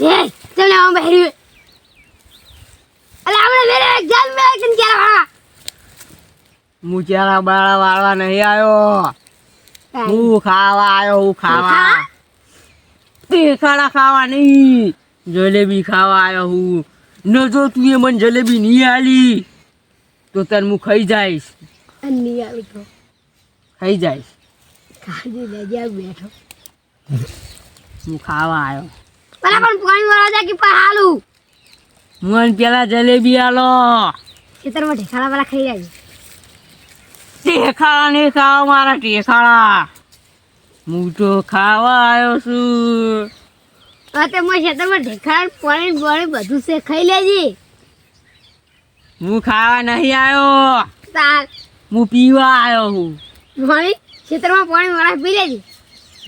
એ તમને આમ બહેરી અલે આપણે મેરે એક્ઝામ મે એકદમ કેરા વાળા હું ચારા બાળા વાળવા નહીં આવ્યો હું ખાવા આવ્યો હું ખાવા પેખાડા ખાવા નહીં જલેબી ખાવા આવ્યો હું ન જો તું એ મને જલેબી નહીં આલી તો તને હું ખાઈ જઈશ અન્ની આવી તો ખાઈ જઈશ લેજે બેઠો હું ખાવા આવ્યો મને પણ પાણી વાળા જા કે પર હાલું? મન પેલા જલેબી આલો. ખેતરમાં ઢેખાળા વાળા ખાઈ જાય ટેખાડા નહીં ખાવા મારા ટેખાડા હું તો ખાવા આવ્યો છું. તો તે મારા ખેતરમાં ઢેખાડા પાણી પાણી બધું છે ખાઈ લેજે. હું ખાવા નહીં આવ્યો. તાર. હું પીવા આવ્યો હું. પાણી ખેતરમાં પાણી વાળા પી લેજે.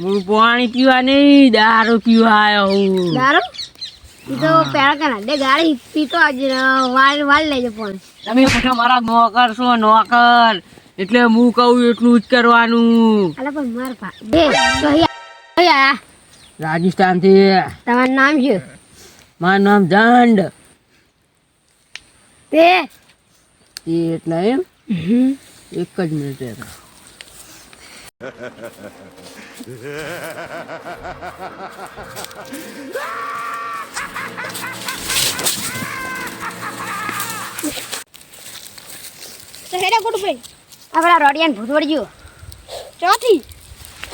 હું પાણી પીવા નહીં દારૂ પીવા આવ્યો હું. દારૂ? ઈ તો પેલા કે ના ગાડી પીતો આજે વાળ વાળ લેજે પણ તમે પછી મારા નોકર છો નોકર. એટલે હું કહું એટલું જ કરવાનું. અલે પણ માર પા બે તો અહીંયા રાજસ્થાનથી. તમારું નામ શું? મારું નામ દંડ તે એ એટલે એમ? એક જ મિનિટ. તો હેડા ગોટ ભાઈ આપણા રોડિયાન ભૂત વળી ગયો. ચોથી.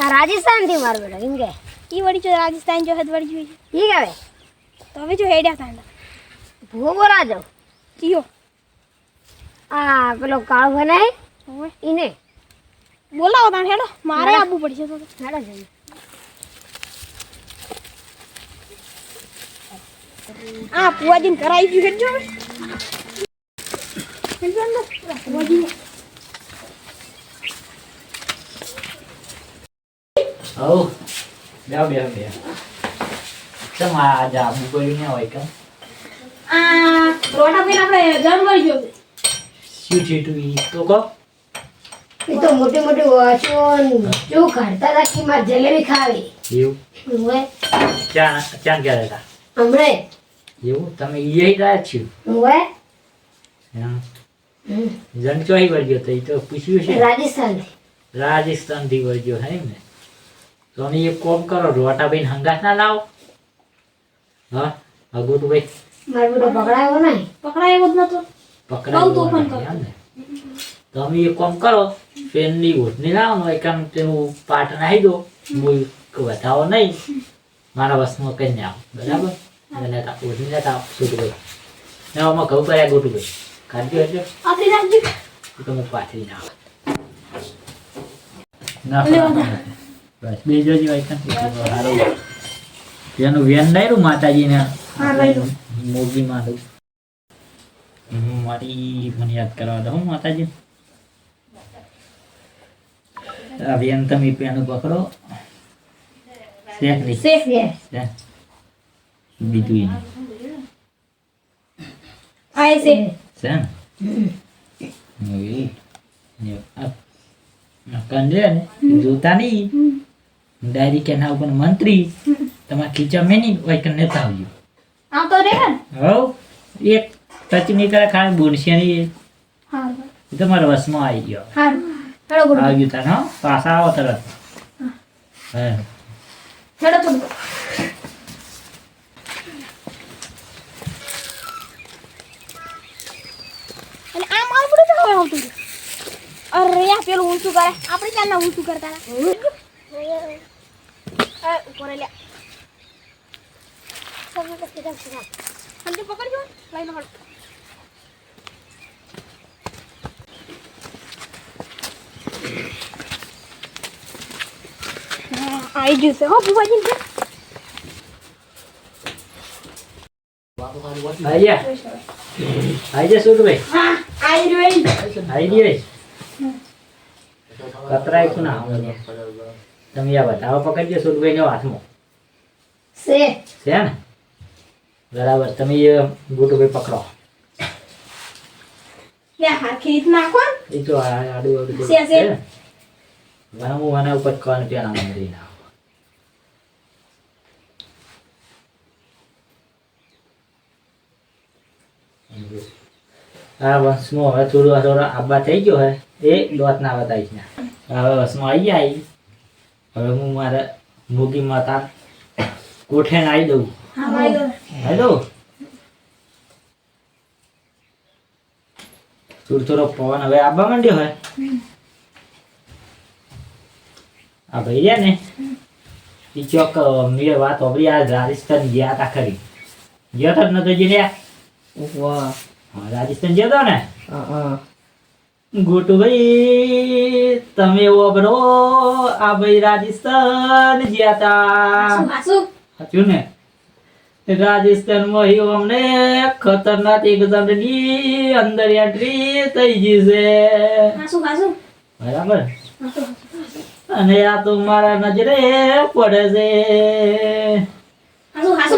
આ રાજસ્થાનથી મારો બેટા કેમ કે. ઈ વળી જો રાજસ્થાન જો હદ વળી જોઈએ ઠીક આવે તો હવે જો હેડ્યા ભૂવો બોલા જાવ કીયો? આ પેલો કાળો બનાય ઈને. બોલાવો તાણ હેડો. મારે આવવું પડશે તો. હેડો જઈએ આ પુવાજીને કરાવી ગયું હેડજો હવે. ચમ આ જાબુ કર્યું ને હોય કેમ? આ રોટા આપણે ગયો શું છે તું તો કહો. એ તો મોટી મોટી વાંચો જો કાઢતા હતા કે મારે જલેબી ખાવી. એવું? હોય ક્યાં ક્યાં ગયા હતા? હમણે. એવું? તમે ઈ રહ્યા છો? હોય હા. જણ ચોહી વળગ્યો તો એ તો પૂછ્યું છે. રાજસ્થાનથી. રાજસ્થાનથી વળગ્યો હે ને? તો અમે એક કોમ કરો રોટાભાઈ હંગાસ ના લાવો. હા? અગોટભાઈ મારો બેટો પકડાયો નહીં. પકડાયો જ નતો. પકડાયો તો ફોન ગયો ને તો અમે એક કામ કરો પેનની ઓઢણી લાવો ને એકામ તેનું પાટ નાખી દો. હું વધાવો નહીં. મારા વસમાં કઈ ને આવો બરાબર? અને ઓટની લેતા આવો છોટુભાઈ. ને આમાં ઘઉં કર્યા ગોટુભાઈ. કાઢજો એટલે આપણી રાખજો. એ તો હું પાથરી ના આવે ના બસ બે જોજો સારું તેનું વેન નહીં રૂ માતાજીને. હા, મોગી માં હમ, મારી મને યાદ કરવા દો હો માતાજી. આ વેન તમે પેનું પકડો શેખ નહીં સેફ શેખ. બીજું ય આ એ સેફ છે ને હવે ને આ આ કંડે ને જોતા નહીં ડાયરી કે ના ઉપર મંત્રી તમારા ખીચા મેની હોય કે નેતા આવજો આમ તો રે ને હવ એક ટચ નહીં કરે ખાલી બોનશે નહીં હા એ તમારા વસમાં આવી ગયો હા હેડો ગુડ આવી ગયું તને હો પાછા આવો તરત હા હેડો થોડું અને આ માર પડે તો હવે આવતું. અરે આ પેલું ઊંચું કરે આપણે ચાલના ઊંચું કરતા હતા ઉપર લ્યા હલ્દી પકડજો લઈને હળ આઈ ગયું છે હો બુવાજી ને આવી જા આવી શું ભાઈ આઈ રહ્યું આઈ ગઈ કતરાય શું ના તમે આ બતાવો પકડજો સુરભાઈ ને હાથમાં છે છે ને બરાબર તમે ગોટુભાઈ પકડો હાથી નાખો ને. એ તો આડું આડું આના ઉપર કોણ ત્યાં નામ દઈ ના આ વંશમાં હવે થોડું થોડો આબા થઈ ગયો હે. એ લોટના ના બતાવીશ ને હવે વંશમાં આવી જાય હવે હું મારે મૂકી માતા કોઠે આવી દઉં. હા ભાઈ તો આવી દઉં? થોડો થોડો પવન હવે આબા માંડ્યો હે. આ ભાઈ રહ્યા ને? એ ચોક મેં વાત હોભળી આ રાજસ્થાન ગયા હતા ખરી. ગયો તો જ નતો જઈ રહ્યા? વાહ. રાજસ્થાન જતો ને? ગોટુભાઈ તમે ઓબરો આ ભાઈ રાજસ્થાન ગયા તા. હાસુ હાસુ. સાચું ને? રાજસ્થાનમાં ઈ અમને ખતરનાક એક્ઝામની અંદર એન્ટ્રી થઈ ગઈ છે. હાસુ હાસુ. બરાબર? અને આ તો મારા નજરે પડે છે. હાસુ હાસુ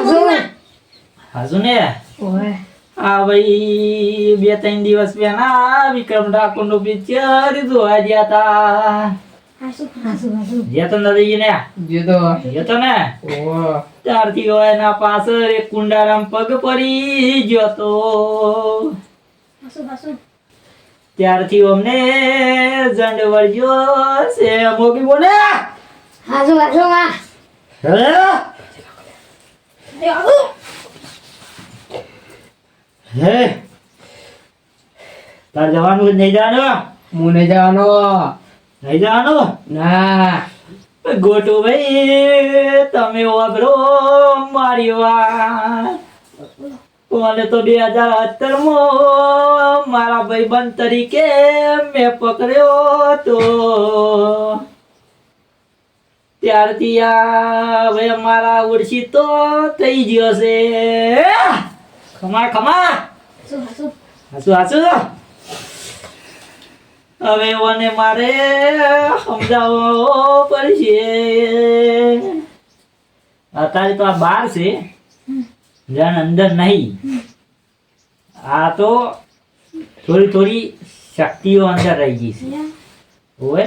હાજુ ને? ઓય. આ ભાઈ બે ત્રણ દિવસ પહેલા વિક્રમ ઠાકોરનું પિક્ચર જોવા ગયા તા હાસુ હાસુ હાસુ ગયા તો નથી ને જીતો ગયા તો ને ઓહ ત્યારથી હોય એના પાછળ એક કુંડારામ પગ પડી ગયો તો હાસુ હાસુ ત્યારથી અમને જંડ વળગ્યો છે મોગી બોલે હાજુ હાજુ માં હે? હે? તાર જવાનું નહીં જવાનું? મુને જવાનો. નહીં જવાનું? ના. ગોટુ ભાઈ તમે વાપરો મારી વાત. મને તો બે હજાર સત્તર મારા ભાઈબંધ તરીકે મેં પકડ્યો તો ત્યારથી આ હવે મારા ઓળખી તો થઈ ગયો છે ખમા ખમા હાસુ હાસુ હાસુ હવે ઓને મારે સમજાવવો પડશે. અત્યારે તો આ બાર છે. જણ અંદર નહીં. આ તો થોડી થોડી શક્તિઓ અંદર રહી ગઈ છે. ઓએ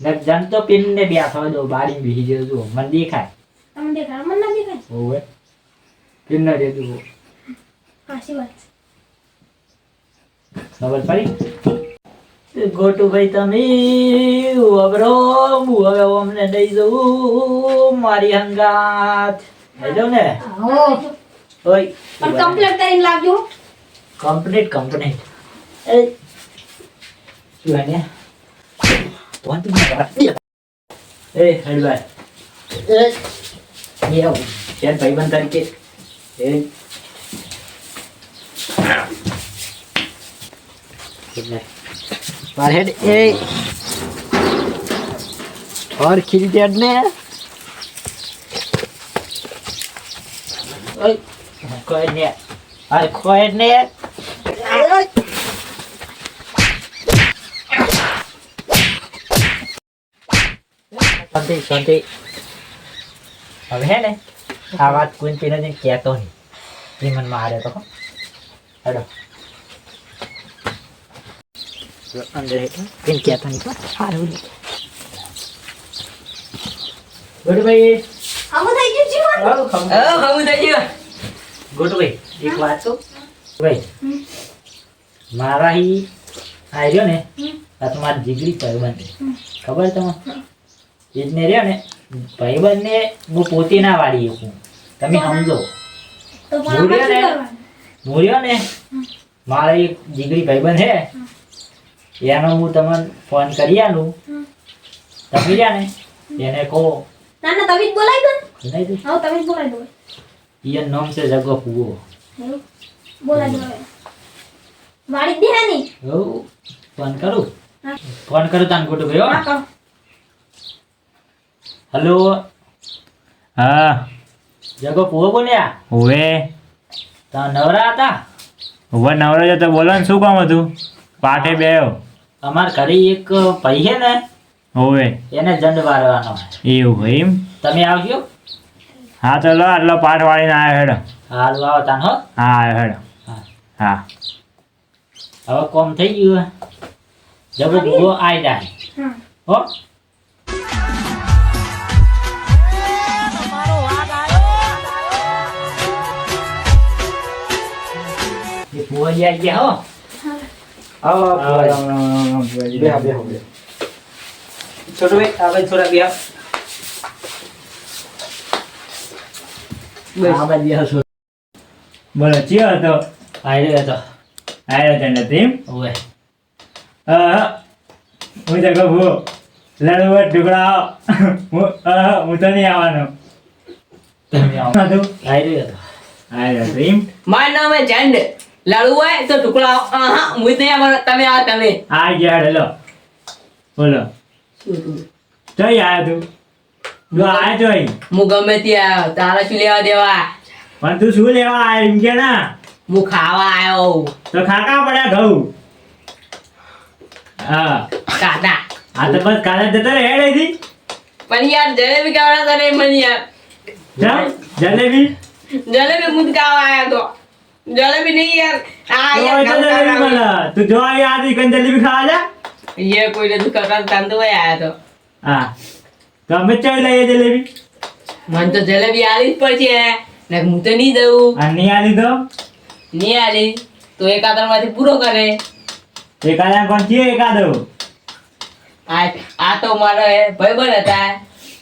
ને જણ તો પિનને બે થવા દો બારી બેસી જજો. મને દેખાય. તમને દેખાય મને ના દેખાય. ઓએ પિન ના જુઓ હાસી વાત ખબર પડી ગોટુ ભાઈ તમે અબરો હવે અમને દઈ જવું મારી હંગાત. હેલો ને? ઓય. પણ કમ્પ્લીટ કરીને લાવજો. Complete complete. એ. શું હે ને તું એ હેડભાઈ. એ. એ ભાઈબંધ તરીકે. એ. મારે એ ઓર ખીરી દેડ ને. કોઈ ને. અરે કોઈ ને. શાંતિ શાંતિ. હવે હે ને, આ વાત કોઈ નથી, કહેતો નહીં. એ મને મારે તો હેડો. અંદર હેઠો કેમ કહેતો નહીં પણ સારું નહીં ગોડભાઈ આવું થઈ ગયું જીવન? આવો ખાવ હું થઈ ગયો. ગોટભાઈ એક વાત તો ભાઈ મારા હી આ રહ્યો ને આ તો મારા જીગરી ભાઈબંધ છે. ખબર તમને? એ જ ને રહ્યો ને ભાઈબંધ ને હું પોતે ના વાળી શકું. તમે સમજો. તો પણ આપણે શું બોલ્યો ને? હું મારા એક દીકરી ભાઈબંધ છે. એનો હું તમને ફોન કરી આલું. તમે રહ્યા ને એને કહો. ના ના તમે જ બોલાવી દો બોલાવી દો હા તમે જ બોલાવી દો. ઈયન નામ છે જગો ફૂગો બોલાવી દો વાળી દે હાની નહીં ફોન કરું? ફોન કરું તાન ગોટો ગયો હા? હલો હા. જગો ફૂગો બોલ્યા? ઓવે તમે નવરા હતા? ઊભા નવરા તો બોલો ને શું કામ હતું? પાઠે બેયો અમાર ઘરે એક ભાઈ છે ને ઓવે એને જંડ વારવાનો એવું હોય એમ? તમે આવજો. હા ચલો આટલો પાઠ વાળીને આવ્યો હેડો. હાલ આવો તાન હો. હા આવ્યો હેડો. હા. હા. હવે કોમ થઈ ગયું જબો આઈ જાય. હા? એ ફુવાજી આઈ ગયા હો આવો આવો, આવો ભુવાજી. બેહો બેહો બેહો છોટુ ભાઈ આ થોડા બેહો બોલો ચિયો હતો આયરો હતો આયો તને નથી એમ? હા, તો કહું ભૂ, ઢુકડા હું હું તો નહીં આવવાનો તમે આવો તું? આયરો હતો આયો તો એમ? મારું નામ છે ચંદ લડવું હોય તો ટુકડા આહા હું જ નહીં આવવાનો. તમે આ તમે. આ ગયા હેલો બોલો. ચોઈ આયા તું? તું આયો ચોઈ હું ગમે ત્યાં તારા શું લેવા દેવા? પણ તું શું લેવા આયો એમ કે ના? હું ખાવા આવ્યો તો ખાકા પડ્યા ઘઉં. હા. કાકા આ તો બસ કાલે જતા રહે હેડેથી પણ યાર જલેબી ખાવાના તને મને યાર. જલેબી? જલેબી હું જ ખાવા આવ્યો તો. જલેબી નહીં યાર આ તો યાર હોય તો જલેબી મળે. તું જો અહીંયા આથી કઈ જલેબી ખાવા જા ये कोई ने दुकान का धंधो है आया तो હા તો અમે ચાઈ લઈએ જલેબી मन तो जलेबी आली જ પડશે ને હું તો નહીં દઉં આ નહીં આલી તો નહીં આલી તો એક આધારમાંથી પૂરો કરે એકાદા કોણ છે એકાદો આ આ તો મારો ભાઈબંધ હતા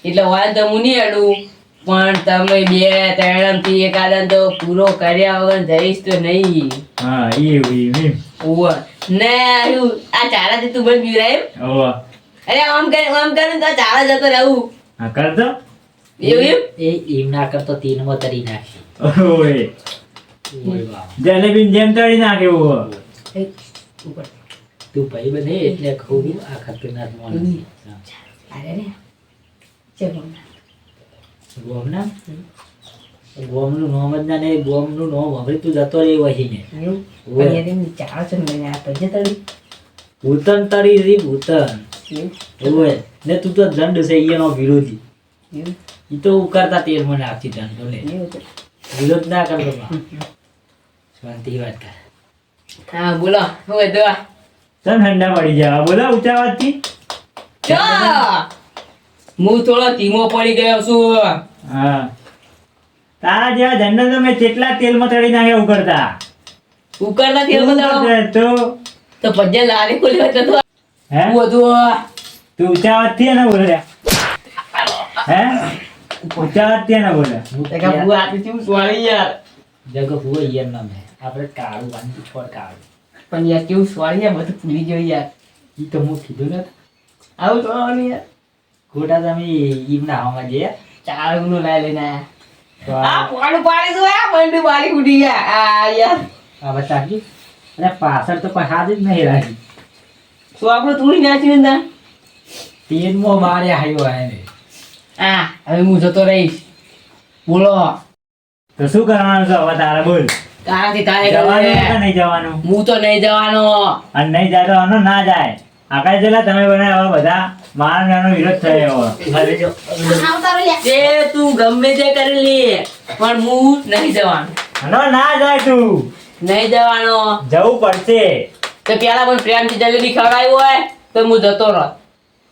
એટલે વાન તો હું નહીં અડું પણ તમે બે ત્રણથી એક તો પૂરો કર્યા વગર જઈશ તો નહીં હા એવું એવું એમ. ઓવ ને આયું આ ચારાથી તું મને બીવરાય એમ? ઓહો. અરે આમ કર આમ કર તો ચારા જતો રહું હા કરતો એવું એમ એ એમ ના કરતો તીનમાં તરી નાખી ઓય. જલેબી જેમ તળી નાખે ઓ તું ભાઈ બને એટલે કહું આ ખતરનાક માણસ અરે રે ચલ બોલ. ગોમના? ગોમનું નામ જ ના ને ગોમનું નામ હવે તું જતો રે વહીને એવું? ચારો છે ને આ તો તળી. ભૂતન તરી રી ભૂતન. ઓય ને તું તો દંડ છે એનો વિરોધી. એ તો ઉકારતા તેર મને આપતી દંડ લે. વિરોધ ના કરતો શાંતિ વાત કર. હા બોલો. હવે દવા ચાલ ઠંડા પડી જાય બોલો ચો હું થોડો ધીમો પડી ગયો છું. હા. તારા જેવા જનરલ તો મેં કેટલા તેલમાં તળી નાખે ઉકળતા. ઉકળતા તેલ બતાડો તો તો. ભજ્યા લારી ખોલી હોય તો હે? વધુ તું ઉચાવતથી ને બોલે. હે? ઉચાવતથી ને બોલે હું તે કા આતી છું સોરી યાર. જગ હુઓ યાર ના મે આપણે કાળું વાંચી છોડ કાળું. પણ યાર કેવું સોરી યાર બધું ભૂલી ગયો યાર. ઈ તો હું કીધું ને આવું તો યાર. ખોટા તમે ઈમ ના આવવા જઈએ ચાર ગુનો લઈ લઈને આ આ પાડી દો આ બંડી બારી ઉડી ગયા. આ યાર. આ બતાવી અરે પાછળ તો કોઈ હાથ જ નહીં રાખી તો આપણે તોડી નાખ્યું ને તેલમાં મારે આવ્યો એને. આ હવે હું જતો રહીશ. બોલો. તો શું કરવાનું છે હવે તારે બોલ? તારાથી તારે જવાનું કે. નહીં જવાનું? હું તો નહીં જવાનો. અને નહીં જાય તો ના જાય. આકાશ જલા તમે બધા આવા બધા મારા નાનો વિરોધ થયો તે તું ગમે તે કરી લે પણ હું નહીં જવાનો. ના જાય તું. નહીં જવાનો. જવું પડશે. તો પેલા પણ પ્રેમથી જલેબી ખવડાવી હોય તો હું જતો રહ.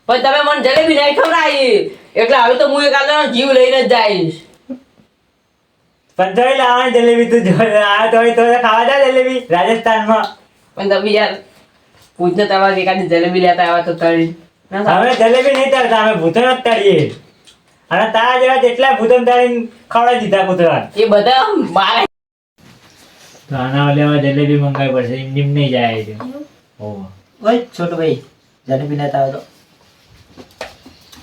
પણ તમે મને જલેબી નહીં ખવડાવી. એટલે હવે તો હું એક આદનો જીવ લઈને જ જઈશ. પણ તોય લાવવાની જલેબી તું જોઈ આ તો ખાવા જા જલેબી રાજસ્થાનમાં. પણ તમે યાર પૂછને તમારે એકાદી જલેબી લેતા આવ્યા તો તળી. હવે જલેબી નહીં તરતા અમે ભૂતો જ તળીએ. અને તારા જેવા જેટલા ભૂતો તળીને ખવડાવી દીધા કૂતરા એ બધા મારા તો આના લેવા જલેબી મંગાવી પડશે એમ નહીં જાય છે ઓહો. ઓય છોટો ભાઈ જલેબી લેતા આવ્યો તો.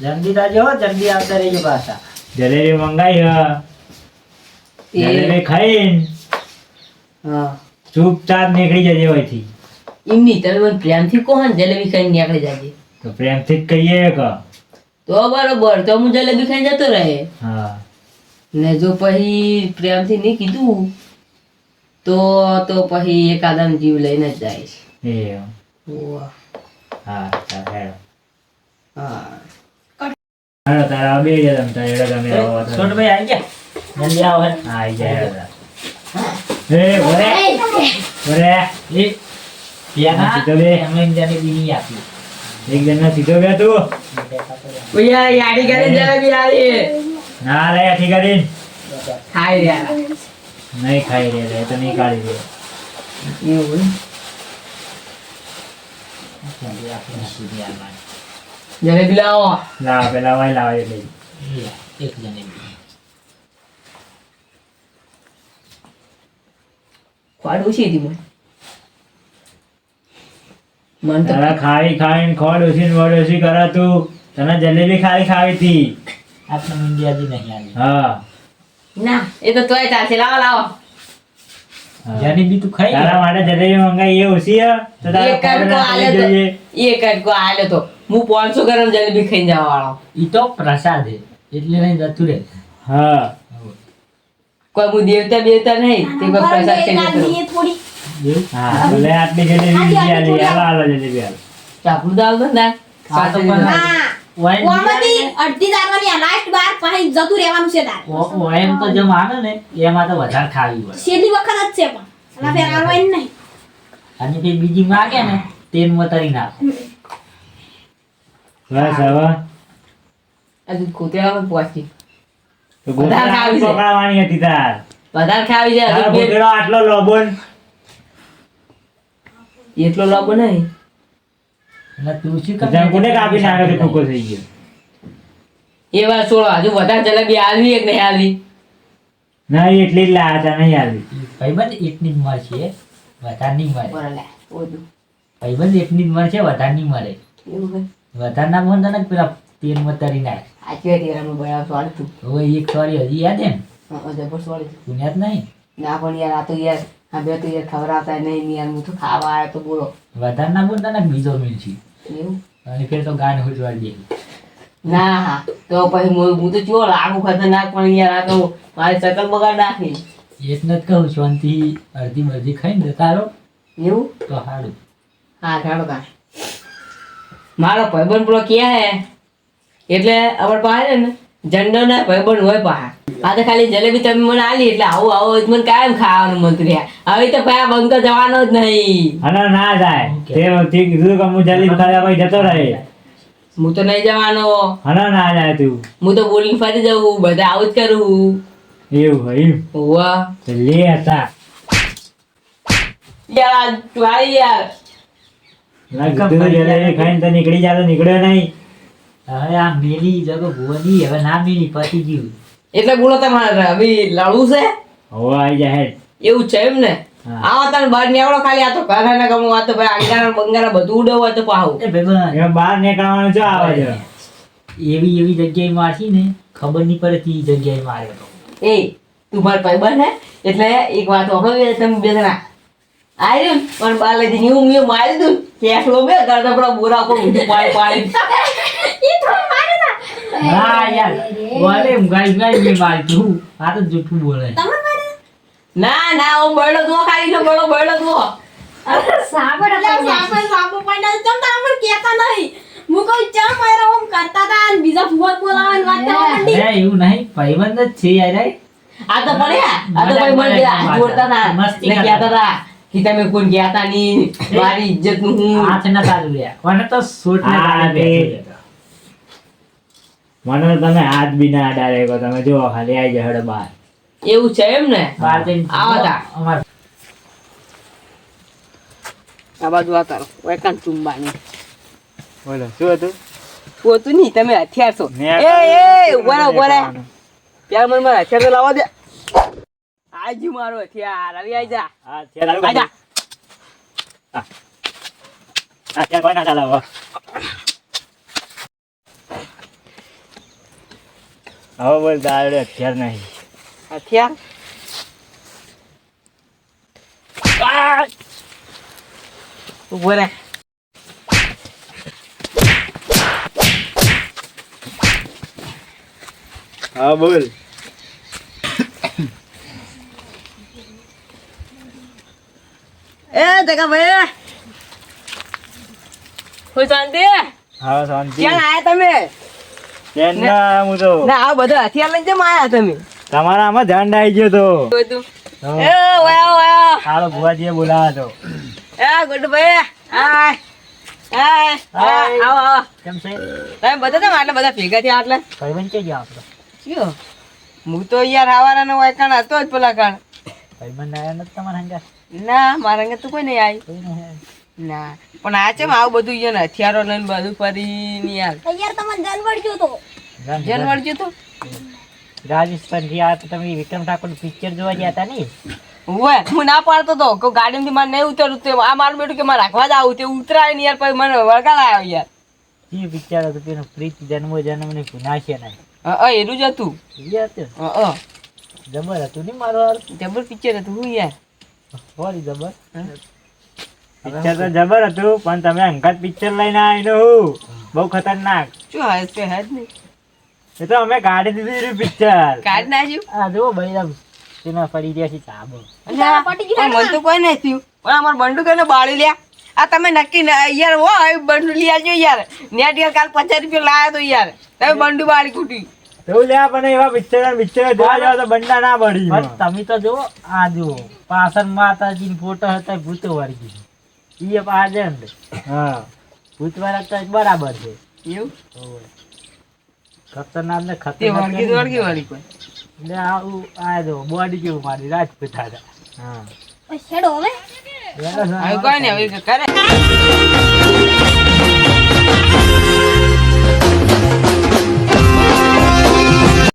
જલ્દી તાજો હો જલ્દી આવતા રહેજો પાછા. જલેબી મંગાવી હા. જલેબી ખાઈને હા. ચૂપચાપ નીકળી જજે હોયથી એમની તમે પ્રેમથી કહો ને જલેબી ખાઈને નીકળી જાજે. તો પ્રેમથી કહીએ કે તો બરોબર તો હું જલેબી ખાઈને જતો રહે. હા. ને જો પછી પ્રેમથી નહીં કીધું તો તો પછી એકાદમ જીવ લઈને જ જઈશ એ ઓહ. હા હા. તારા બે જ તમ તારે હેડો તમે આવો. છોટો ભાઈ આવી ગયા? જલ્દી આવો હે હા આઈ જાય હેડો. એ બોલે બોલે એ સીધો બે. એમને જલેબી નહીં આપી. એક જણનો સીધો બે તું. ઓયા યાડી જલેબી ના ખાઈ રહ્યા. નહીં ખાઈ રે તો નહીં કાઢી દે એવું. જલેબી લાવો. લાવ પેલા વાય લાવ લે, એક જલેબી ખોટ ઓછી હતી મને મન તો તારા ખાઈ ખાઈને ખોડ ઉછીન વડ ઉછી કરે તું તને જલેબી ખાઈ ખાવી હતી આપણે ઈન્ડિયાથી નહીં આવી. હા. ના એ તો તોય ચાલશે. લાવો લાવો. હા. જલેબી તું ખાઈ તારા માટે જલેબી મંગાઈ એ ઓછી હે. તો તારે એક ખોડ આલે તો એક કટકો આલે તો. હું પાંચસો ગ્રામ જલેબી ખાઈને જવા વાળો ઈ તો પ્રસાદ છે. એટલે નહીં જતું રે હા. કોઈ હું દેવતા બેવતા નહીં તે કોઈ પ્રસાદ ખાઈ જતો થોડી હા ભલે આટલી જલેબી બીજી આલી હાલો હાલો જલેબી હાલો ચાપડું દાલ તો ના આ પણ- ઓમાંથી અડધી દાળવાની આ લાસ્ટ બાર પછી જતું રહેવાનું છે દાળ. ઓ- ઓ એમ તો જેમ આવે ને એમાં તો વધારે ખાવી હોય. છેલ્લી વખત જ છે પણ. અલા ફેર આવવાની નહીં. અને તે બીજી માગે ને તેલ મતરી નાખ. બસ હવે? તો. હતી તાર. વધારે ખાવી ભૂતળો આટલો લોબોન એટલો લાભ નહીં. એટલે તુલસી કાપી કોને કાપી નાખ્યો તો કૂકો થઈ ગયો? એ વાત છોડો હજુ વધારે જલેબી આવી એક નહીં આવી ના એટલી જ લાયા હતા નહીં આવી ભાઈબંધ એટલી જ મળશે વધારે નહીં મળે બરાબર ભાઈબંધ એટલી જ મળશે વધારે નહીં મળે એવું વધારે ના બોલ તને પેલા તેલ તરી નાખ. સાચી વાત યાર, અમે બરાબર સ્વાળી તું. હવે એક સોરી હજી યાદ એમ? જબર સ્વાળી તું. તું યાદ નહીં? ના પણ યાર આ તો યાર આ બે તો યાર ખવડાવતા નહીં યાર હું તો ખાવા આવ્યો તો બોલો. વધારે ના બોલતા ને બીજો મિલશે એવું? અને ફેર તો ગાન હોજવાડી દે ના હા. તો પછી હું હું તો ચો લાગુ ખતરનાક પણ યાર આ તો મારી શકલ બગાડ નાખી એટલે જ કહું શાંતિ અડધી બધી ખાઈ ને તારો એવું? તો સારું હા ખાડો કા મારો ભાઈબંધ પેલો ક્યાં હે? એટલે અમાર પાસે ને જંડો ના ભાઈબંધ હોય પાહા આ તો ખાલી જલેબી તમે મને આલી એટલે આવું આવું મને કાયમ ખાવાનું મન રહ્યા હવે તો ભાઈ આ બંકો જવાનો જ નહીં. અને ના જાય તે ઠીક કીધું કે હું જલેબી ખાવા ભાઈ જતો રહે. હું તો નહીં જવાનો. અને ના જાય તું. હું તો બોલીને ફરી જવું બધા આવું જ કરું. એવું ભાઈ. વાહ લે હતા. યાર. તું યાર ખાઈને તો નીકળી જાય તો નીકળ્યો નહીં. હવે આ મેલી જગો ભુવની હવે ના મેલી પતી ગયું. એટલે બોલો તમારે અભી લડવું છે? હવે આવી જાય એવું છે એમ ને આવા તને બહાર નીકળો ખાલી આ તો ઘરના ગમો આ તો ભાઈ અંગારા બંગારા બધું ઉડવું તો પાહું એ ભાઈ એમાં બહાર નીકળવાનું છે આવે છે એવી એવી જગ્યાએ મારશી ને ખબર નહીં પડે તે જગ્યાએ માર્યો તો. એ તું માર ભાઈ હે? એટલે એક વાત હવે તમે બે જણા. આવ્યું પણ બાર લઈ જઈને હું મેં મારી દઉં કેસલો બે કરતા પેલા બોરા પર ઊંધું પાણી પાણી ઈ તો મારે ના હા યાર બોલે ગાઈ ગાઈ મેં મારી તું આ તો જૂઠું બોલે. તમે મારે? ના ના હું બળો દો ખાલી નો બળો બળો દો સાબડ એટલે સાપે સાપો પાડ્યા તમ તાર મને કહેતા નહીં? હું કહું ચમ મારા ઓમ કરતા તા અને બીજા ફુવાત બોલાવાની વાત કરવા માંડી? અરે એવું નહીં ભાઈબંધ જ છે યાર આ તો પડ્યા આ તો ભાઈ મને જોડતા હતા મસ્તી કરતા. કહેતા કે તમે કોઈ કહેતા નહીં મારી ઇજ્જતનું હું. હાથ ના ચાલુ રે કોને તો સૂટ ને તારે. મને તમે હાથ બી ના અડાડે તમે જો ખાલી આવી જાય બહાર એવું છે એમ ને? બહાર જઈને આવો તા. અમાર. આ બાજુ આ તારો. વેકાન ચુંબાની. બોલો શું હતું? પોતું નહીં તમે હથિયાર છો. એ એ ઊભા ઊભા રહો. મને મારા હથિયાર તો લાવવા દે. આજુ મારો હથિયાર. આવી આઈ જા. હથિયાર આવી આઈ જા. હથિયાર કોઈ ના ચાલાવો હવે બોલ તારે હથિયાર નહીં હથિયાર ઊભો રહે હા બોલ. એ જગા ભાઈ કોઈ શાંતિ? હા શાંતિ. ક્યાં આયા તમે? કેમ ના હું તો? ના આ બધા હથિયાર લઈને કેમ આયા તમે? તમારા આમાં ધ્યાન આવી ગયો તો. બધું. તો એ વાયો વાયો. સારો ભુવાજીએ બોલાવ્યો તો. એ ગુડ હાય. Hi hi. આવો આવો. કેમ છે? તમે બધા કેમ આટલા બધા ભેગા થયા આટલા? ભાઈબંધ કે ગયા આપણો શું હું તો યાર વાયકાણ હતો જ પેલા કાણ ભાઈબંધ આવ્યા નથી તમારા હંગા ના મારા અંગે તો કોઈ નહીં આવી ના. પણ આ ચેમ આવું બધું યાર હથિયારો લઈને બધું ફરી યાર તો યાર તમને જાનવર જો તો. જાનવર. ગયો તો? રાજસ્થાનથી આ તો તમે વિક્રમ ઠાકોર પિક્ચર જોવા ગયા હતા ને ઓય હું ના પાડતો તો. કે ગાડીમાંથી મારે નહીં ઉતરું તે આ મારું બેટું કે મારે રાખવા જ આવું તે ઉતરાય ને યાર પછી મને વળગાડ આવ્યો યાર. જે પિક્ચર હતું તેનું પ્રીત જન્મો જન્મ ને પુનાશે નહીં. હા એનું જ હતું. હતું હા જબર હતું ને મારું જબર પિક્ચર હતું હું યાર. હોરી જબર. પિક્ચર તો જબર હતું પણ તમે અંગત પિક્ચર લઈને આવીને હું. બહુ ખતરનાક. શું હે તે હે જ નહીં. એ તો અમે ગાડી દીધી પિક્ચર કાઢ નાખ્યું આ જો ભાઈ તેમાં પડી ગયા છે ચાબો મને તો કોઈ નહીં થયું. પણ અમાર બંડુ કરીને બાળી લ્યા. આ તમે નક્કી યાર હો આ બંડુ લઈ આવજો યાર. નેટ યાર કાલ પચાસ રૂપિયા લાયા તો યાર. તમે બંડુ બાળી ખૂટી એવું લ્યા પણ એવા પિક્ચર પિક્ચર જોવા જાવ તો બંડા ના પડી તમે તો જુઓ આ જુઓ પાસન માતાજી ફોટો હતા ભૂતો વર્ગી એ પાછળ હા. ભૂત વાળા બરાબર છે. એવું? ખતરનાક ને ખતરનાક વળગી વળગી વાળી કોઈ. ને આવું આ જો બોડી કેવું મારી રાજપૂત હા. છેડો હવે. હવે કોઈ ને હવે કરે.